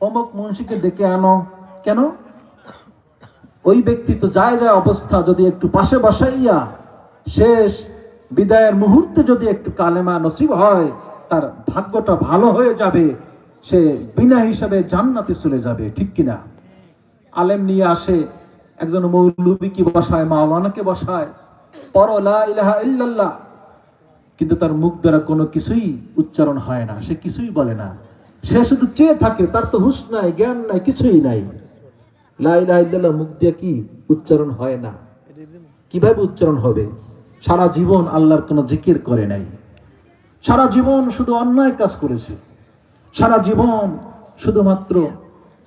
অমুক মুন্সিকে ডেকে আনো। কেন? ওই ব্যক্তি তো যায় যায় অবস্থা যদি একটু পাশে বসাইয়া শেষ বিদায়ের মুহূর্তে যদি একটু কালেমা নসিব হয়, তার ভাগ্যটা ভালো হয়ে যাবে। সে বিনা হিসাবে জান্নাতে চলে যাবে, ঠিক কিনা? আলেম নিয়ে আসে, একজন মৌলবীকে বসায়, মাওলানাকে বসায়। পর লা ইলাহা ইল্লাল্লাহ। কিন্তু তার মুখ দ্বারা কোনো কিছুই উচ্চারণ হয় না, সে কিছুই বলে না। সে শুধু চেয়ে থাকে তার তো হুশ নাই জ্ঞান নাই কিছুই নাই। লা ইলাহা ইল্লাল্লাহ মুখ দিয়ে কি উচ্চারণ হয় না? কীভাবে উচ্চারণ হবে? সারা জীবন আল্লাহর কোনো জিকির করে নাই। সারা জীবন শুধু অন্যায় কাজ করেছে। সারা জীবন শুধুমাত্র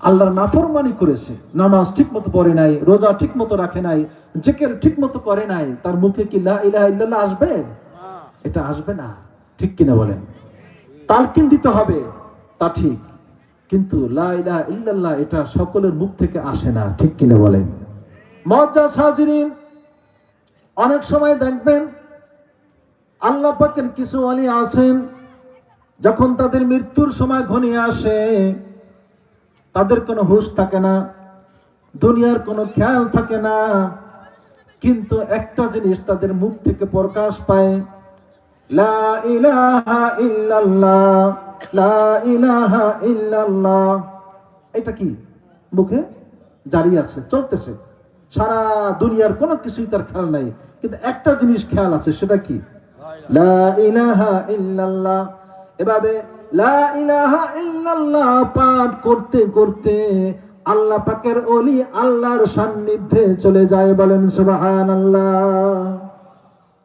আল্লাহর নাফরমানি করেছে। নামাজ ঠিক মতো পড়ে নাই রোজা ঠিক মতো রাখে নাই জেকের ঠিক মতো করে নাই তার মুখে কি ইল্লাল্লাহ আসবে? এটা আসবে না। ঠিক কিনা বলেন? তালকিন দিতে হবে। তা ঠিক, কিন্তু লা ইলাহা ইল্লাল্লাহ এটা সকলের মুখ থেকে আসে না, ঠিক কিনা বলেন? মজ্জা সাজরিন, অনেক সময় দেখবেন আল্লাহ পাকের কিছু অলি আছেন, যখন তাদের মৃত্যুর সময় ঘনিয়ে আসে, তাদের কোনো হুশ থাকে না, দুনিয়ার কোনো খেয়াল থাকে না, কিন্তু একটা জিনিস তাদের মুখ থেকে প্রকাশ পায় লা ইলাহা ইল্লাল্লাহ, লা ইলাহা ইল্লাল্লাহ। এটা কি? মুখে জারি আছে, চলতেছে। সারা দুনিয়ার কোনো কিছুই তার খেয়াল নাই। কিন্তু একটা জিনিস খেয়াল আছে, সেটা কি? লা ইলাহা ইল্লাল্লাহ। এভাবে লা ইলাহা ইল্লাল্লাহ পাঠ করতে করতে আল্লাহ পাকের ওলি আল্লাহর সান্নিধ্যে চলে যায় বলেন, সুবহানাল্লাহ।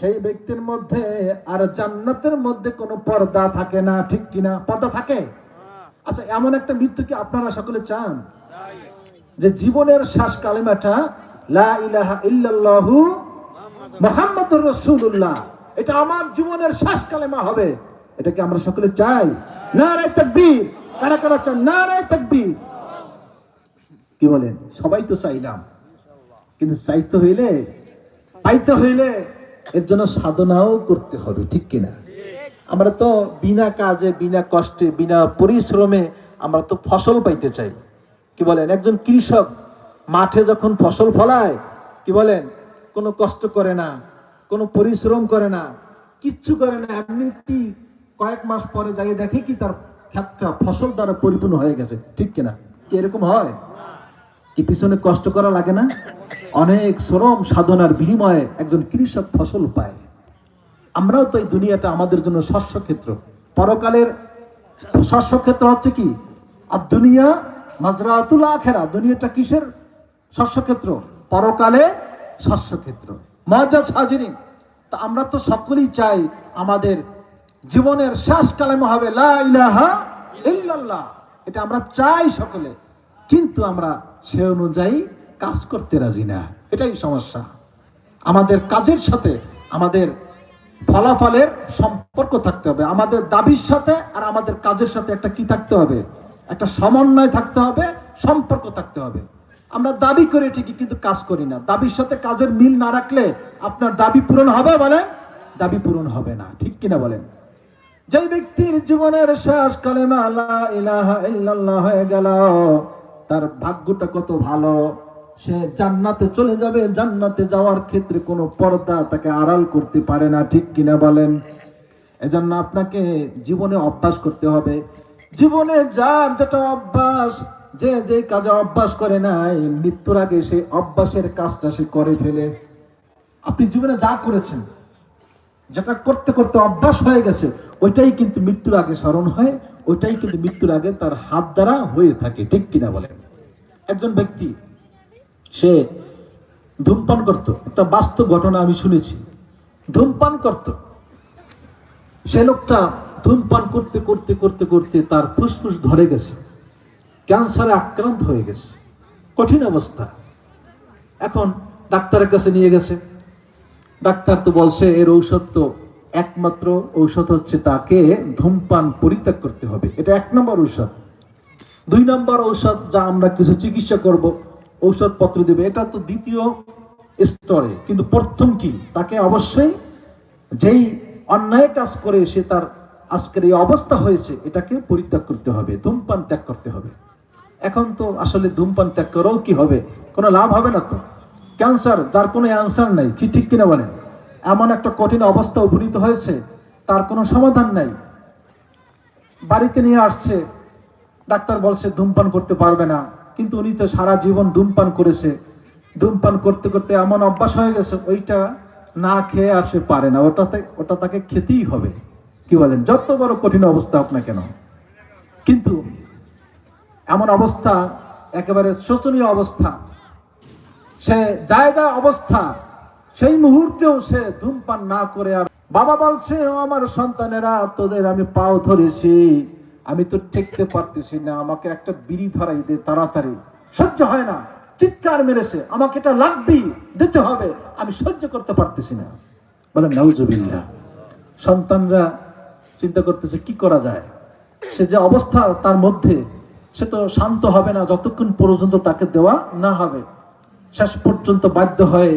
সেই ব্যক্তির মধ্যে আর জান্নাতের মধ্যে কোনো পর্দা থাকে না ঠিক কিনা? পর্দা থাকে? আচ্ছা এমন একটা মৃত্যু কি আপনারা সকলে চান? যে জীবনের শ্বাস কালেমাটা লা ইলাহা ইল্লাল্লাহু মুহাম্মাদুর রাসূলুল্লাহ এটা আমার জীবনের শ্বাস কালেমা হবে। এটা কি আমরা সকলে চাই? নারায়ে তাকবীর। কারা কারা চান? নারায়ে তাকবীর। কি বলেন? সবাই তো চাইলাম। কিন্তু চাইতে হইলে? পাইতে হইলে? এর জন্য সাধনাও করতে হবে, ঠিক কিনা? আমরা তো বিনা কাজে, বিনা কষ্টে, বিনা পরিশ্রমে আমরা তো ফসল পাইতে চাই। কি বলেন? একজন কৃষক মাঠে যখন ফসল ফলায়, কি বলেন? কোনো কষ্ট করে না, কোনো পরিশ্রম করে না, কিচ্ছু করে না, এমনিতেই কয়েক মাস পরে যাই দেখে কি তার ক্ষেতটা ফসল দ্বারা পরিপূর্ণ হয়ে গেছে, ঠিক কিনা? কি এরকম হয়? কি পিছনে কষ্ট করা লাগে না? অনেক শ্রম সাধনার বিনিময়ে একজন কৃষক ফসল পায়। আমরাও তো এই দুনিয়াটা আমাদের জন্য শস্য ক্ষেত্র পরকালের শস্য ক্ষেত্র হচ্ছে কি? আর দুনিয়া মাজরাতুল আখেরা। দুনিয়াটা কিসের? শস্য ক্ষেত্র পরকালে শস্য ক্ষেত্র মজা সাজিনী তা আমরা তো সকলেই চাই আমাদের জীবনের শেষ কালেমা হবে লা ইলাহা ইল্লাল্লাহ। এটা আমরা চাই সকলে। কিন্তু আমরা সে অনুযায়ী কাজ করতে রাজি না। এটাই সমস্যা। আমাদের কাজের সাথে আমাদের ফলাফলের সম্পর্ক থাকতে হবে। আমাদের দাবির সাথে আর আমাদের কাজের সাথে একটা কি থাকতে হবে? একটা সমন্বয় থাকতে হবে, সম্পর্ক থাকতে হবে। আমরা দাবি করি ঠিকই কিন্তু কাজ করি না। দাবির সাথে কাজের মিল না রাখলে আপনার দাবি পূরণ হবে বলেন দাবি পূরণ হবে না। ঠিক কিনা বলেন? যে ব্যক্তির জীবনের শেষ কালেমা, লা ইলাহা ইল্লাল্লাহ হয়ে গেল তার ভাগ্যটা কত ভালো? সে জান্নাতে চলে যাবে, জান্নাতে যাওয়ার ক্ষেত্রে কোনো পর্দা তাকে আড়াল করতে পারে না, ঠিক কিনা বলেন? এজন্য আপনাকে জীবনে অভ্যাস করতে হবে। জীবনে যার যেটা অভ্যাস, যে যে কাজে অভ্যাস করে নাই, মৃত্যুর আগে সেই অভ্যাসের কাজটা সে করে ফেলে। আপনি জীবনে যা করেছেন, যেটা করতে করতে অভ্যাস হয়ে গেছে, ওইটাই কিন্তু মৃত্যুর আগে স্মরণ হয়, ওইটাই কিন্তু মৃত্যুর আগে তার হাত দ্বারা হয়ে থাকে, ঠিক কিনা বলেন? একজন ব্যক্তি, সে ধূমপান করত। একটা বাস্তব ঘটনা আমি শুনেছি। ধূমপান করত। সে লোকটা ধূমপান করতে করতে করতে করতে তার ফুসফুস ধরে গেছে। ক্যান্সারে আক্রান্ত হয়ে গেছে। কঠিন অবস্থা। এখন ডাক্তারের কাছে নিয়ে গেছে। ডাক্তার তো বলছে, এর ঔষধ তো একমাত্র ঔষধ হচ্ছে তাকে ধূমপান পরিত্যাগ করতে হবে। এটা এক নম্বর ঔষধ। দুই নম্বর ঔষধ যা আমরা কিছু চিকিৎসা করব, ঔষধপত্র দেবে। এটা তো দ্বিতীয় স্তরে। কিন্তু প্রথম কি? তাকে অবশ্যই যেই অন্যায় কাজ করে সে তার আজকের এই অবস্থা হয়েছে, এটাকে পরিত্যাগ করতে হবে, ধূমপান ত্যাগ করতে হবে। এখন তো আসলে ধূমপান ত্যাগ করেও কি হবে? কোনো লাভ হবে না তো। ক্যান্সার, যার কোনো অ্যান্সার নাই, কি ঠিক কিনা বলেন? এমন একটা কঠিন অবস্থা উপনীত হয়েছে, তার কোনো সমাধান নাই। বাড়িতে নিয়ে আসছে ডাক্তার বলছে, ধূমপান করতে পারবে না। কিন্তু উনি তো সারা জীবন ধূমপান করেছে। ধূমপান করতে করতে এমন অভ্যাস হয়ে গেছে, ওইটা না খেয়ে আর সে পারে না। ওটাতে, ওটা তাকে খেতেই হবে। কি বলেন? যত বড় কঠিন অবস্থা হোক কেন। কিন্তু এমন অবস্থা, একেবারে শোচনীয় অবস্থা। সে জায়গা অবস্থা, সেই মুহূর্তেও সে ধূমপান না করে আর বাবা বলছে, "ও আমার সন্তানেরা, তোদের আমি পাও ধরেছি। আমি তো ঠেকতে পারতেছি না, আমাকে একটা বিড়ি ধরাই দে তাড়াতাড়ি। সহ্য হয় না, চিৎকার মেরেছে, আমাকে এটা লাগবেই, দিতে হবে, আমি সহ্য করতে পারতেছি না। বলে, নাউজুবিল্লাহ। সন্তানরা চিন্তা করতেছে, কি করা যায়? সে যে অবস্থা তার মধ্যে, সে তো শান্ত হবে না, যতক্ষণ পর্যন্ত তাকে দেওয়া না হবে। শেষ পর্যন্ত বাধ্য হয়ে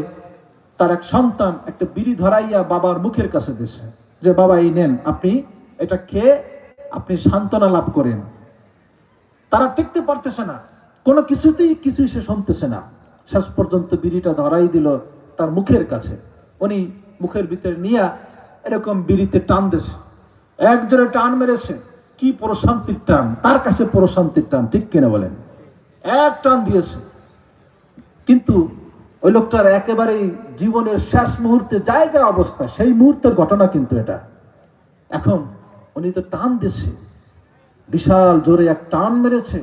তার এক সন্তান একটা বিড়ি ধরাইয়া বাবার মুখের কাছে দিছে। যে, বাবা, এই নেন, আপনি এটা খেয়ে আপনি সান্ত্বনা লাভ করেন। তারা টিকতে পারতেছে না। কোনো কিছুতেই কিছুই সে শুনতেছে না। শেষ পর্যন্ত বিড়িটা ধরাই দিল তার মুখের কাছে। উনি মুখের ভিতরে নিয়ে এরকম বিড়িতে টান দিছে। একজনে টান মেরেছে। কি প্রশান্তির টান। তার কাছে প্রশান্তির টান, ঠিক কিনা বলেন? এক টান দিয়েছে। কিন্তু ওই লোকটার একেবারেই জীবনের শেষ মুহূর্তে যায় যা অবস্থা, সেই মুহূর্তের ঘটনা কিন্তু এটা। এখন উনি তো টান দিছে। বিশাল জোরে এক টান মেরেছে।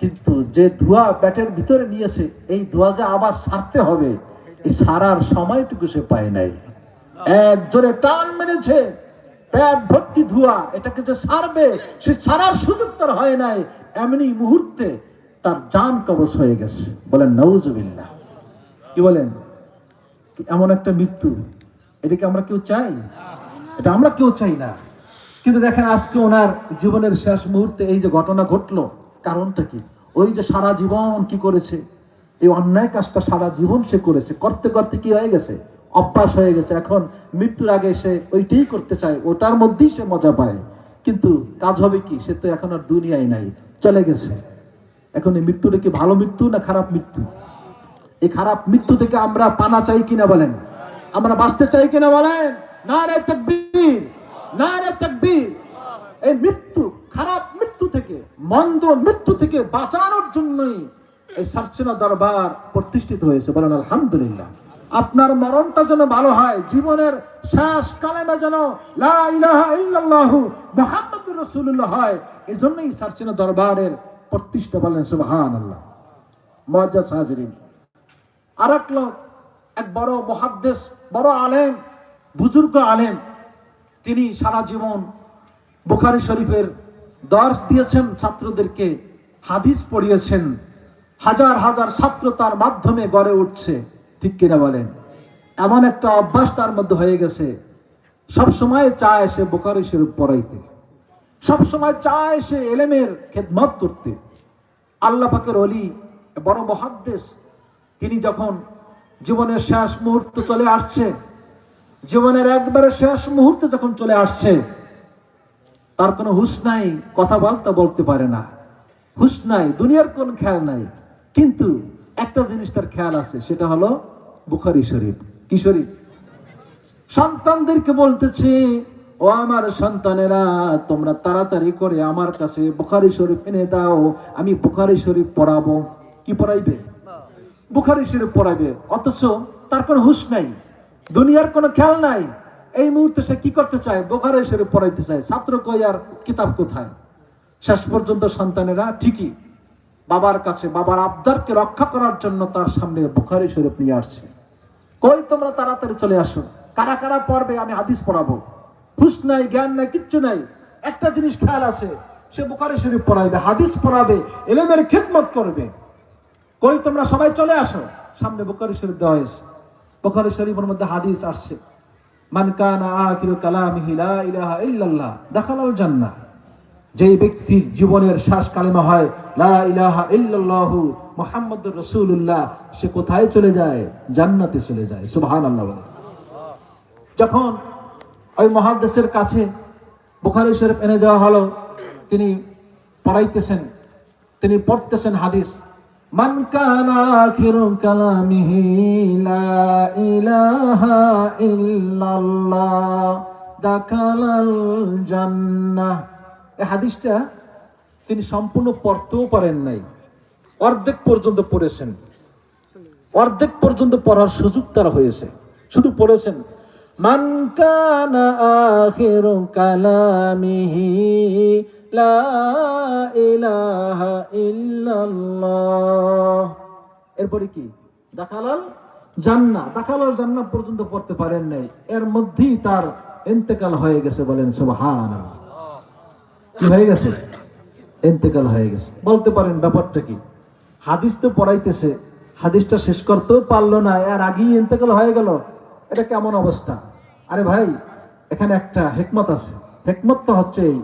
কিন্তু যে ধোঁয়া ব্যাটের ভিতরে নিয়েছে, এই ধোঁয়া যে আবার সারতে হবে, এই সারার সময়টুকু সে পায় নাই। এক জোরে টান মেরেছে প্যাট ভর্তি ধোঁয়া, এটাকে যে সারবে, সে সারার সুযোগ তার হয় নাই। এমনি মুহূর্তে তার জান কবচ হয়ে গেছে। বলেন নৌজবিল্লা কি বলেন? এমন একটা মৃত্যু এটাকে আমরা কেউ চাই? এটা আমরা কেউ চাই না। কিন্তু দেখেন আজকে ওনার জীবনের শেষ মুহূর্তে এই যে ঘটনা ঘটলো, কারণটা কি? ওই যে সারা জীবন কি করেছে? এই অন্যায় কাজটা সারা জীবন সে করেছে। করতে করতে কি হয়ে গেছে? অভ্যাস হয়ে গেছে। এখন মৃত্যুর আগে সে ওইটাই করতে চায়, ওটার মধ্যেই সে মজা পায়। কিন্তু কাজ হবে কি? সে তো এখন আর দুনিয়ায় নাই, চলে গেছে। এখন এই মৃত্যুটা কি ভালো মৃত্যু না খারাপ মৃত্যু? এই খারাপ মৃত্যু থেকে আমরা পানা চাই কিনা বলেন? আমরা বাঁচতে চাই কিনা বলেন? না রে তকবীর। না রে তকবীর। এই মৃত্যু, খারাপ মৃত্যু থেকে, মন্দ মৃত্যু থেকে বাঁচানোর জন্যই এই সার্চনা দরবার প্রতিষ্ঠিত হয়েছে। বলেন, আলহামদুলিল্লাহ। আপনার মরণটা যেন ভালো হয়, জীবনের শেষ কালেমা যেন লা ইলাহা ইল্লাল্লাহু মুহাম্মাদুর রাসূলুল্লাহ হয়, এজন্যই সার্চনা দরবারের প্রতিষ্ঠা বলেন, সুবহানাল্লাহ। মুআজ্জাজ হাজিরিন আর এক লোক, এক বড় মহাদ্দেশ বড় আলেম, বুজুর্গ আলেম তিনি সারা জীবন বুখারি শরীফের দর্শ দিয়েছেন, ছাত্রদেরকে হাদিস পড়িয়েছেন। হাজার হাজার ছাত্র তার মাধ্যমে গড়ে উঠছে। ঠিক কিনা বলেন? এমন একটা অভ্যাস তার মধ্যে হয়ে গেছে। সব সময় চায় সে বুখারি শরীফ পড়াইতে। সব সময় চায় সে এলেমের খেদমত করতে। আল্লাহ পাকের অলি বড় মহাদ্দেশ, তিনি যখন জীবনের শেষ মুহূর্ত চলে আসছে জীবনের একবারে শেষ মুহূর্তে যখন চলে আসছে, তার কোনো হুশ নাই, কথাবার্তা বলতে পারে না। হুশ নাই, দুনিয়ার কোন খেয়াল নাই। কিন্তু একটা জিনিস তার খেয়াল আছে, সেটা হলো বুখারি শরীফ। কি শরীফ? সন্তানদেরকে বলতেছে, ও আমার সন্তানেরা, তোমরা তাড়াতাড়ি করে আমার কাছে বুখারি শরীফ এনে দাও, আমি বুখারি শরীফ পড়াবো। কি পড়াইবে? বুখারি শরীফ পড়াইবে। অথচ তার কোনো হুশ নাই। দুনিয়ার কোনো খেয়াল নাই। এই মুহূর্তে সে কি করতে চায়? বুখারি শরীফ পড়াইতে চায়, ছাত্র কই আর কিতাব কোথায়? শেষ পর্যন্ত সন্তানেরা ঠিকই বাবার কাছে, বাবার আবদারকে রক্ষা করার জন্য তার সামনে বুখারি শরীফ নিয়ে আসছে। কই তোমরা তাড়াতাড়ি চলে আসো। কারা কারা পড়বে আমি হাদিস পড়াবো। হুশ নাই, জ্ঞান নাই, কিচ্ছু নাই। একটা জিনিস খেয়াল আছে, সে বুখারি শরীফ পড়াইবে, হাদিস পড়াবে, এলেমের খেদমত করবে। কই তোমরা সবাই চলে আসো। সামনে বোকারি শরীফ দেওয়া হয়েছে। বোকারি শরীফের মধ্যে হাদিস আসছে, মান কানা আখিরু কালামিহি লা ইলাহা ইল্লাল্লাহ যেই ব্যক্তির জীবনের শ্বাস কালিমা হয়, লা ইলাহা ইল্লাল্লাহু রাসূলুল্লাহ, সে কোথায় চলে যায়? জান্নাতে চলে যায়। সুবহানাল্লাহ বলে। যখন ওই মহাদেশের কাছে বুখারী শরীফ এনে দেওয়া হলো, তিনি পড়াইতেছেন, তিনি পড়তেছেন হাদিস মান কানা আখিরু কালামিহি লা ইলাহা ইল্লাল্লাহ দাখালাল জান্নাহ। এই হাদিসটা তিনি সম্পূর্ণ পড়তেও পারেন নাই। অর্ধেক পর্যন্ত পড়েছেন। অর্ধেক পর্যন্ত পড়ার সুযোগ তার হয়েছে। শুধু পড়েছেন, মান কানা আখিরু কালামিহি লা এরপরে কি? দাখালাল জান্নাহ। দাখালাল জান্নাহ পর্যন্ত পড়তে পারেন নাই। এর মধ্যেই তার ইন্তেকাল হয়ে গেছে বলেন সুবহানাল্লাহ। কি হয়ে গেছে? ইন্তেকাল হয়ে গেছে। বলতে পারেন ব্যাপারটা কি? হাদিস তো পড়াইতেছে। হাদিসটা শেষ করতেও পারল না। এর আগেই ইন্তেকাল হয়ে গেল। এটা কেমন অবস্থা? আরে ভাই, এখানে একটা হেকমত আছে। হেকমতটা হচ্ছে এই